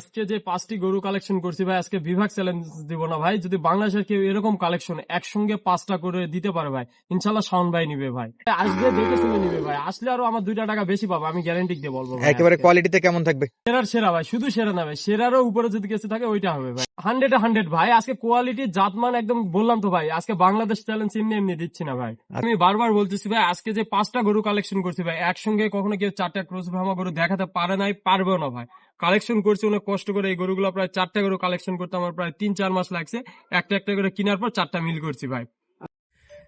আজকে যে পাঁচটি গরু কালেকশন করছি ভাই আজকে বিভাগ চ্যালেঞ্জ দিব না ভাই। যদি বাংলাদেশের কেউ এরকম কালেকশন একসঙ্গে পাঁচটা করে দিতে পারে ভাই ইনশাল্লাহ শাওন ভাই নিবে ভাই। আসবে দেখে শুনে নিবে ভাই। আসলে আরও আমার দুইটা টাকা বেশি পাবো আমি গ্যারান্টি দিয়ে বলব একেবারে কোয়ালিটিতে কেমন থাকবে? সেরার সেরা ভাই শুধু সেরা না ভাই সেরারও উপরে যদি কিছু থাকে ওইটা হবে ভাই। হান্ড্রেড হান্ড্রেড ভাই আজকে কোয়ালিটি জাতমান একদম বললাম তো ভাই আজকে বাংলাদেশ চ্যালেঞ্জ এমনি এমনি দিচ্ছি না ভাই। আমি বারবার বলতেছি ভাই আজকে যে পাঁচটা গরু কালেকশন করছি ভাই একসঙ্গে কখনো কেউ চারটা ক্রস ভ্রামা গরু দেখাতে পারে নাই পারবেও না ভাই। কালেকশন করছি, অনেক কষ্ট করে। এই গরুগুলো প্রায় চারটা গরু কালেকশন করতে আমার প্রায় তিন চার মাস লাগছে। একটা একটা করে কেনার পর চারটা মিল করছি ভাই।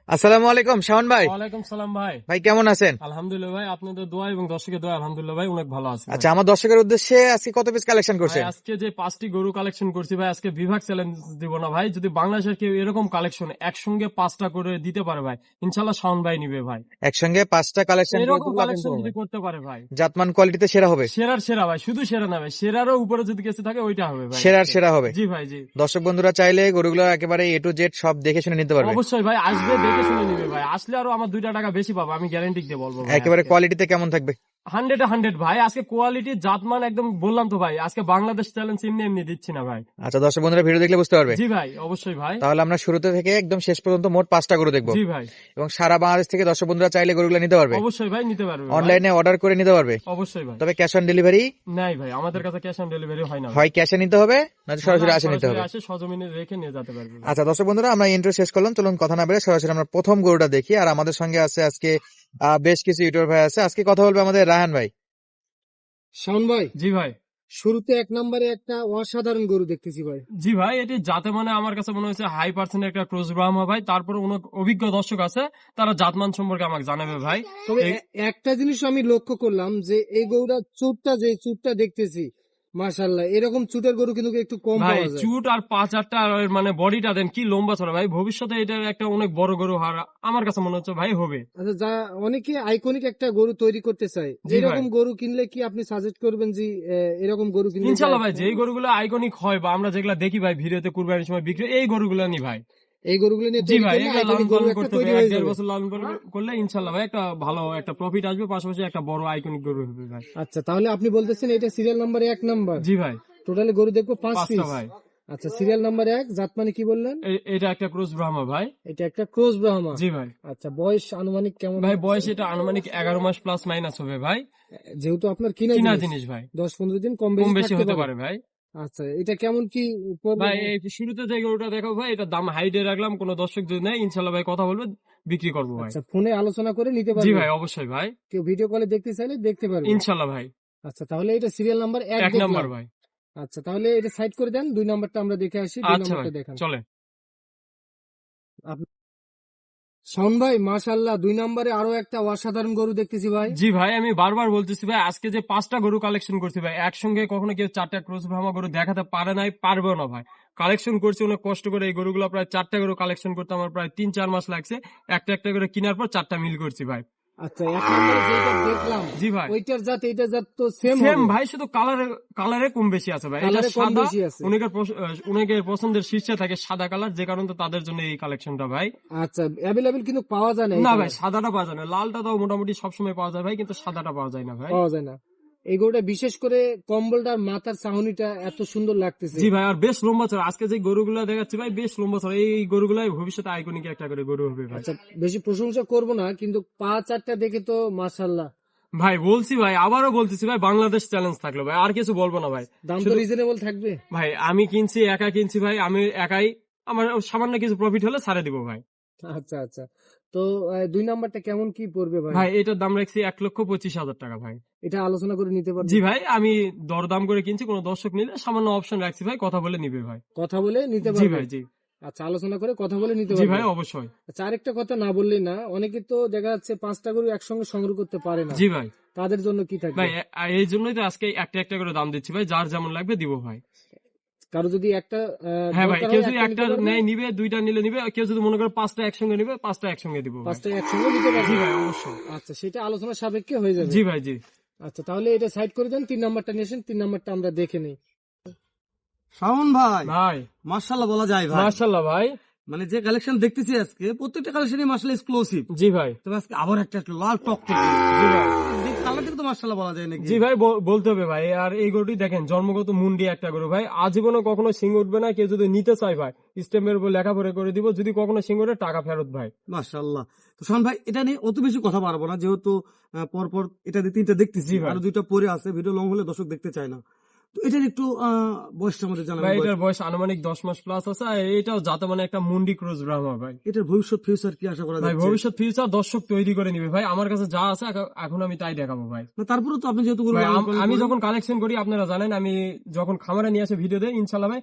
আসসালামু আলাইকুম শাওন ভাই। ওয়ালাইকুম সালাম ভাই। ভাই কেমন আছেন? আলহামদুলিল্লাহ ভাই আপনাদের দোয়া এবং দর্শকের দোয়া আলহামদুলিল্লাহ ভাই অনেক ভালো আছে আচ্ছা আমার দর্শকের উদ্দেশ্যে আজকে কত পিস কালেকশন করছেন? আজকে যে পাঁচটি গরু কালেকশন করছি ভাই আজকে বিভাগ চ্যালেঞ্জ দিব না ভাই। যদি বাংলাদেশের কেউ এরকম কালেকশন একসঙ্গে পাঁচটা করে দিতে পারে ভাই ইনশাল্লাহ শাওন ভাই নিবে ভাই। একসঙ্গে পাঁচটা কালেকশন এরকম কালেকশন যদি করতে পারে ভাই। জাতমান কোয়ালিটিতে সেরা হবে? সেরার সেরা ভাই শুধু সেরা না ভাই সেরারও উপরে যদি কিছু থাকে ওইটা হবে ভাই। সেরার সেরা হবে। জি ভাই জি। দর্শক বন্ধুরা চাইলে গরুগুলো একেবারে এ টু জেড সব দেখে শুনে নিতে পারবে। অবশ্যই ভাই আসবে দেখে শুনে নিবে ভাই। আসলে আরও আমার দুইটা টাকা বেশি পাবো আমি গ্যারান্টি দিয়ে বলব একেবারে কোয়ালিটিতে কেমন থাকবে? হান্ড্রেড হান্ড্রেড ভাই। আজকে কোয়ালিটি জাতমান একদম বললাম তো ভাই। আজকে বাংলাদেশ চ্যালেঞ্জ এমনি এমনি দিচ্ছি না ভাই। আচ্ছা দর্শক বন্ধুরা ভিডিও দেখলে বুঝতে পারবে। জি ভাই অবশ্যই ভাই। তাহলে আমরা শুরুতে থেকে একদম শেষ পর্যন্ত মোট পাঁচটা গরু দেখব। জি ভাই। এবং সারা বাংলাদেশ থেকে দর্শক বন্ধুরা চাইলে গরুগুলো নিতে পারবে। অবশ্যই ভাই নিতে পারবে অনলাইনে অর্ডার করে নিতে পারবে। অবশ্যই ভাই। তবে ক্যাশ অন ডেলিভারি নাই ভাই আমাদের কাছে ক্যাশ অন ডেলিভারি হয় না হয় ক্যাশে নিতে হবে না সরাসরি হ্যাঁ, আসে নিতে হবে। আসে সজমিনে রেখে নিয়ে যেতে পারবে আচ্ছা দর্শক বন্ধুরা আমরা ইন্টার শেষ করলাম। চলুন কথা না বেড়ে সরাসরি আমরা প্রথম গরুটা দেখি। আর আমাদের সঙ্গে আছে আজকে বেশ কিছু ইউটিউবার ভাই আছে। আজকে কথা বলবে আমাদের রাহান ভাই। শাওন ভাই জি ভাই। শুরুতে এক নম্বরে একটা অসাধারণ গরু দেখতেছি ভাই। জি ভাই এটি যাতে মানে আমার কাছে মনে হয়েছে হাই পার্সেন্ট একটা ক্রোজ ব্রাহ্মা ভাই। তারপরে অনেক অভিজ্ঞ দর্শক আছে তারা জাতমান সম্পর্কে আমাকে জানাবে ভাই। তবে একটা জিনিস আমি লক্ষ্য করলাম যে এই গরুটা চুটটা যে চুটটা দেখতেছি মাশাল্লাহ এরকম চুটের গরু কিন্তু একটু কম ভাই চুট আর পা চারটা আর মানে বডিটা দেন কি লম্বা ছড়া ভাই। ভবিষ্যতে এটার একটা অনেক বড় গরু হার আমার কাছে মনে হচ্ছে ভাই হবে। আচ্ছা যা অনেকে আইকনিক একটা গরু তৈরি করতে চায়। এরকম গরু কিনলে কি আপনি সাজেস্ট করবেন যে এরকম গরু কিনলে ইনশাল্লাহ ভাই যেই গরুগুলো আইকনিক হয় বা আমরা যেগুলা দেখি ভাই ভিডিওতে কুরবানির সময় বিক্রি এই গরুগুলো নি ভাই। এই গরুগুলো নিয়ে জি ভাই করলে এগুলো লালন পালন করতে হবে। এক দেড় বছর লালন পালন করলে ইনশাল্লাহ ভাই একটা ভালো একটা প্রফিট আসবে পাশাপাশি একটা বড় আইকনিক গরু হবে ভাই। আচ্ছা তাহলে আপনি বলতেছেন এটা সিরিয়াল নাম্বার এক নাম্বার জি ভাই। টোটালি গরু দেখব পাঁচ পিস ভাই। আচ্ছা সিরিয়াল নাম্বার এক জাত মানে কি বললেন? এটা একটা ক্রুজ ব্রাহ্মা ভাই। এটা একটা ক্রোজ ব্রাহ্মা জি ভাই। আচ্ছা বয়স আনুমানিক কেমন ভাই বয়স এটা আনুমানিক এগারো মাস প্লাস মাইনাস হবে ভাই। যেহেতু আপনার কিনা জিনিস ভাই। দশ পনেরো দিন কম বেশি হতে পারে ভাই। আচ্ছা এটা কেমন কি ভাই এই শুরুতে যে গরুটা দেখো ভাই এটা দাম হাইডে রাখলাম কোনো দর্শক যদি নেয় ইনশাল্লাহ ভাই কথা বলবে বিক্রি করব ভাই। আচ্ছা ফোনে আলোচনা করে নিতে জি ভাই অবশ্যই ভাই। কেউ ভিডিও কলে দেখতে চাইলে দেখতে পারবে। ইনশাল্লাহ ভাই। আচ্ছা তাহলে এটা সিরিয়াল নাম্বার এক নাম্বার ভাই। আচ্ছা তাহলে এটা সাইড করে দেন দুই নাম্বারটা আমরা দেখে আসি দুই আচ্ছা নাম্বারটা দেখান। চলে শাওন ভাই মাশাল্লাহ দুই নম্বরে আরও একটা অসাধারণ গরু দেখতেছি ভাই। জি ভাই, আমি বারবার বলতেছি ভাই, আজকে যে পাঁচটা গরু কালেকশন করছি ভাই, একসঙ্গে কখনো কেউ চারটা ক্রস ভ্রামা গরু দেখাতে পারে নাই পারবেও না ভাই। কালেকশন করছি, অনেক কষ্ট করে এই গরুগুলো প্রায় চারটা গরু কালেকশন করতে আমার প্রায় তিন চার মাস লাগছে। একটা একটা করে কেনার পর চারটা মিল করছি ভাই। আচ্ছা এক নম্বরে যেটা দেখলাম জি ভাই। ওইটার জাত এইটার জাত তো সেম সেম ভাই শুধু কালারে কালারে কম বেশি আছে ভাই। এটা সাদা অনেকের অনেকের পছন্দের শীর্ষে থাকে সাদা কালার যে কারণে তাদের জন্য এই কালেকশনটা ভাই। আচ্ছা কিন্তু পাওয়া যায় না না ভাই সাদাটা পাওয়া যায় না। লালটা তো মোটামুটি সবসময় পাওয়া যায় ভাই কিন্তু সাদাটা পাওয়া যায় না ভাই। পাওয়া যায় না। এই গরুটা বিশেষ করে কম্বলটার মাথার চাহনিটা এত সুন্দর লাগতেছে। জি ভাই আর বেশ লম্বা চড়া। আজকে যে গরুগুলো দেখাচ্ছি ভাই বেশ লম্বা চড়া। এই গরুগুলাই ভবিষ্যতে আইকনিক একটা করে গরু হবে ভাই। আচ্ছা বেশি প্রশংসা করব না কিন্তু পা চারটা দেখে তো মাশাল্লাহ ভাই বলছি ভাই আবারও বলতেছি ভাই বাংলাদেশ চ্যালেঞ্জ থাকল ভাই। আর কিছু বলব না ভাই। দাম তো রিজনেবল থাকবে। ভাই আমি কিনছি একা কিনছি ভাই আমি একাই আমার সামান্য কিছু প্রফিট হলে ছাড়ে দিব ভাই। আচ্ছা আচ্ছা। তো দুই নাম্বারটা কেমন কি পড়বে ভাই? ভাই এটার দাম রাখছি এক লক্ষ পঁচিশ হাজার টাকা ভাই। এটা আলোচনা করে নিতে পারবে। জি ভাই আমি দরদাম করে কিনছি কোনো দর্শক নিলে সামান্য অপশন রাখছি ভাই কথা বলে নিবে ভাই। কথা বলে নিতে জি ভাই জি। আচ্ছা আলোচনা করে কথা বলে নিতে জি পারবে। ভাই অবশ্যই। আচ্ছা আরেকটা কথা না বললেই না অনেকে তো দেখা যাচ্ছে পাঁচটা গরু একসঙ্গে সংগ্রহ করতে পারে না। জি ভাই। তাদের জন্য কি থাকবে? ভাই এই জন্যই তো আজকে একটা একটা করে দাম দিচ্ছি ভাই যার যেমন লাগবে দিব ভাই। কারও যদি একটা হ্যাঁ ভাই কেউ যদি একটা নেয় নিবে দুইটা নিলে নিবে কেউ যদি মনে করে পাঁচটা একসঙ্গে নিবে পাঁচটা একসঙ্গে দিব পাঁচটা একসঙ্গে নিতে জি পারবে ভাই অবশ্যই। আচ্ছা সেটা আলোচনা সাপেক্ষে হয়ে যাবে। জি ভাই জি। আচ্ছা তাহলে এটা সাইড করে দেন তিন নাম্বারটা নিয়েছেন তিন নাম্বারটা আমরা দেখে নিই। শাওন ভাই। ভাই। মার্শাল্লাহ বলা যায় ভাই। মার্শাল্লাহ ভাই। মানে যে কালেকশন দেখতেছি আজকে প্রত্যেকটা কালেকশনই মার্শাল এক্সক্লুসিভ জি ভাই। তবে আজকে আবার একটা একটা লাল টক টক। জি ভাই। দেখতে তো মার্শাল্লাহ বলা যায় নাকি? জি ভাই বলতে হবে ভাই। আর এই গরুটি দেখেন জন্মগত মুন্ডি একটা গরু ভাই। আজীবনও কখনো সিং উঠবে না কেউ যদি নিতে চায় ভাই স্টেমের উপর লেখাপড়া করে দিব যদি কখনো সিং উঠে টাকা ফেরত ভাই। তো শোন ভাই এটা নিয়ে অত বেশি কথা পারব না যেহেতু পরপর এটা তিনটা দেখতেছি। আর দুইটা পরে আছে ভিডিও লং হলে দর্শক দেখতে চায় না। এটার একটু বয়সটা আমাদের ভাই এটার বয়স আনুমানিক দশ মাস প্লাস আছে আর এটাও যাতে মানে একটা মুন্ডি ক্রুজ ব্রাহ্মা ভাই। এটার ভবিষ্যৎ ফিউচার কি আশা করা ভাই ভবিষ্যৎ ফিউচার দর্শক তৈরি করে নিবে। ভাই আমার কাছে যা আছে এখন- আমি তাই দেখাবো ভাই। না, তারপরে তো আপনি যেহেতু আমি যখন কালেকশন করি আপনারা জানেন আমি যখন খামারে নিয়ে আসে ভিডিও দেয় ইনশাল্লাহ ভাই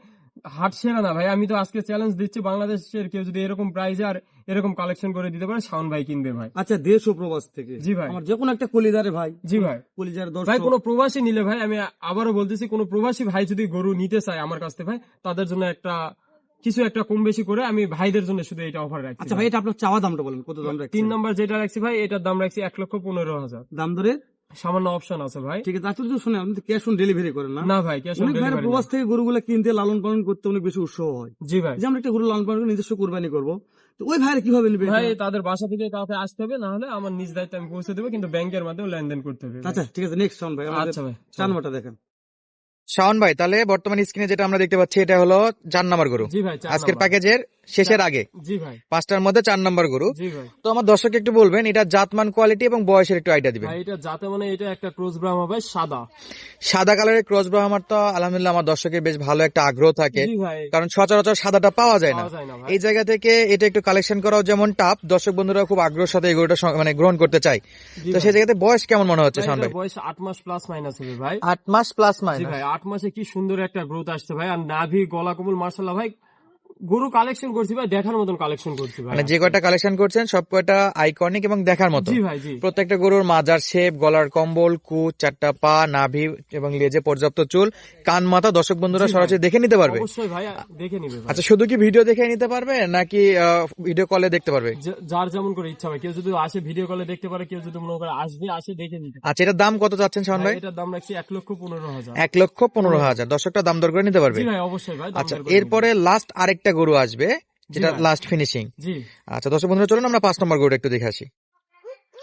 হাট সেরা না ভাই। আমি তো আজকে চ্যালেঞ্জ দিচ্ছি বাংলাদেশের কেউ যদি এরকম প্রাইজে আর এরকম কালেকশন করে দিতে পারে শাওন ভাই কিনবে ভাই। আচ্ছা দেশ ও প্রবাস থেকে। জি ভাই। আমার যে কোনো একটা কলিদারে ভাই। জি ভাই। কলিজার ভাই দর্শক কোনো প্রবাসী নিলে ভাই আমি আবারও বলতেছি কোনো প্রবাসী ভাই যদি গরু নিতে চায় আমার কাছ থেকে ভাই তাদের জন্য একটা কিছু একটা কম বেশি করে আমি ভাইদের জন্য শুধু এটা অফার রাখছি আচ্ছা ভাই। ভাই। এটা আপনার চাওয়া দামটা বলেন কত দাম রাখছেন? তিন নম্বর যেটা রাখছি ভাই এটার দাম রাখছি এক লক্ষ পনেরো হাজার। দাম ধরে? সামান্য অপশন আছে ভাই। ঠিক আছে আপনি তো শুনে আপনি ক্যাশ অন ডেলিভারি করেন না। না ভাই ক্যাশ অন ডেলিভারি প্রবাস থেকে গরুগুলো কিনতে লালন পালন করতে অনেক বেশি উৎসাহ হয়। জি ভাই। যে আমরা একটা গরু লালন পালন করে নিজস্ব কোরবানি করব। তো ওই ভাইয়ের কীভাবে নিবে ভাই তাদের বাসা থেকে কাউকে আসতে হবে না হলে আমার নিজ দায়িত্বে আমি পৌঁছে দেবো কিন্তু ব্যাংকের মাধ্যমে লেনদেন করতে হবে। আচ্ছা ঠিক আছে নেক্সট শাওন ভাই আচ্ছা ভাই দেখেন। শাওন ভাই তাহলে বর্তমানে স্ক্রিনে যেটা আমরা দেখতে পাচ্ছি এটা হলো চার নম্বর গরু। ভাই আজকের প্যাকেজের শেষের আগে। জি ভাই। পাঁচটার মধ্যে চার নম্বর গরু। জি ভাই। তো আমার দর্শক একটু বলবেন এটা জাতমান কোয়ালিটি এবং বয়সের একটু আইডিয়া দিবেন। এটা যাতে মানে এটা একটা ক্রোজ ব্রাহ্মা ভাই সাদা। সাদা কালারের ক্রস ব্রাহ্মার তো আলহামদুলিল্লাহ আমার দর্শকের বেশ ভালো একটা আগ্রহ থাকে। কারণ সচরাচর সাদাটা পাওয়া যায় না। এই জায়গা থেকে এটা একটু কালেকশন করাও যেমন টাপ দর্শক বন্ধুরা খুব আগ্রহের সাথে এই গরুটা মানে গ্রহণ করতে চাই তো সেই জায়গাতে বয়স কেমন মনে হচ্ছে ভাই বয়স আট মাস প্লাস মাইনাস হবে ভাই। আট মাস প্লাস মাইনাস ভাই আট মাসে কি সুন্দর একটা গ্রোথ আসছে ভাই। আর নাভি গলা কমল মার্শাল্লাহ ভাই গরু কালেকশন করছি ভাই দেখার মতন কালেকশন করছি ভাই। মানে যে কয়টা কালেকশন করছেন সব কয়টা আইকনিক এবং দেখার মতো? জি ভাই জি। প্রত্যেকটা গরুর মাজার শেপ গলার কম্বল কুচ চারটা পা নাভি এবং লেজে পর্যাপ্ত চুল কান মাথা দর্শক বন্ধুরা সরাসরি দেখে নিতে পারবে? অবশ্যই ভাই দেখে নিবে আচ্ছা শুধু কি ভিডিও দেখে নিতে পারবে নাকি ভিডিও কলে দেখতে পারবে? যার যেমন করে ইচ্ছা ভাই কেউ যদি আসে ভিডিও কলে দেখতে পারে কেউ যদি মনে করে আসবে আসে দেখে নিতে আচ্ছা এটার দাম কত চাচ্ছেন শাওন ভাই? এটার দাম রাখছি এক লক্ষ পনেরো হাজার। এক লক্ষ পনেরো হাজার। দর্শকটা দাম দর করে নিতে পারবে। জি ভাই অবশ্যই ভাই আচ্ছা এরপরে লাস্ট আরেকটা গরু আসবে যেটা লাস্ট ফিনিশিং আচ্ছা দর্শক বন্ধুরা চলুন আমরা পাঁচ নম্বর গরুটা একটু দেখে আসি।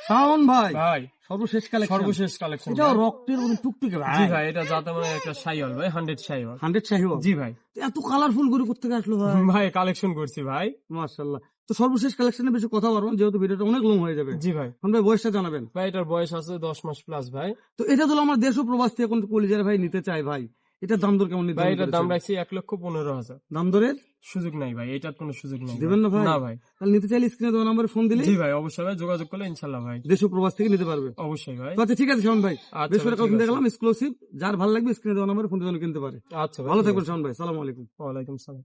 শাওন ভাই। ভাই। সর্বশেষ কালেকশন সর্বশেষ কালেকশন এটাও রক্তের মতো টুকটুকে জি ভাই ভাই এটা মানে একটা সাইওয়াল ভাই হান্ড্রেড সাইওয়াল হান্ড্রেড সাহিওয়াল জি ভাই। এত কালারফুল গরু করতে আসলো ভাই? ভাই কালেকশন করছি ভাই। মাশাল্লাহ তো সর্বশেষ কালেকশনে বেশি কথা বলব যেহেতু ভিডিওটা অনেক লং হয়ে যাবে। জি ভাই। এখন ভাই বয়সটা জানাবেন। ভাই এটার বয়স আছে দশ মাস প্লাস ভাই। তো এটা তো আমার দেশ ও প্রবাস থেকে এখন কলিজার ভাই নিতে চাই ভাই। এটার দাম দর কেমন ভাই নির্ধারণ এটার দাম রাখছি এক লক্ষ পনেরো হাজার। দাম দরের? সুযোগ নাই ভাই এটার কোনো সুযোগ নাই দেবেন না ভাই? না ভাই। তাহলে নিতে চাইলে স্ক্রিনে দেওয়া নাম্বারে ফোন দিলে? জি ভাই অবশ্যই ভাই যোগাযোগ করলে ইনশাল্লাহ ভাই। দেশ ও প্রবাস থেকে নিতে পারবে। অবশ্যই ভাই। আচ্ছা ঠিক আছে শাওন ভাই। আচ্ছা বেশ করে কথা দেখলাম এক্সক্লুসিভ যার ভালো লাগবে স্ক্রিনে দেওয়া নাম্বারে ফোন দিয়ে কিনতে পারে। আচ্ছা ভালো থাকবেন শোন ভাই সালাম আলাইকুম। ওয়ালাইকুম সালাম।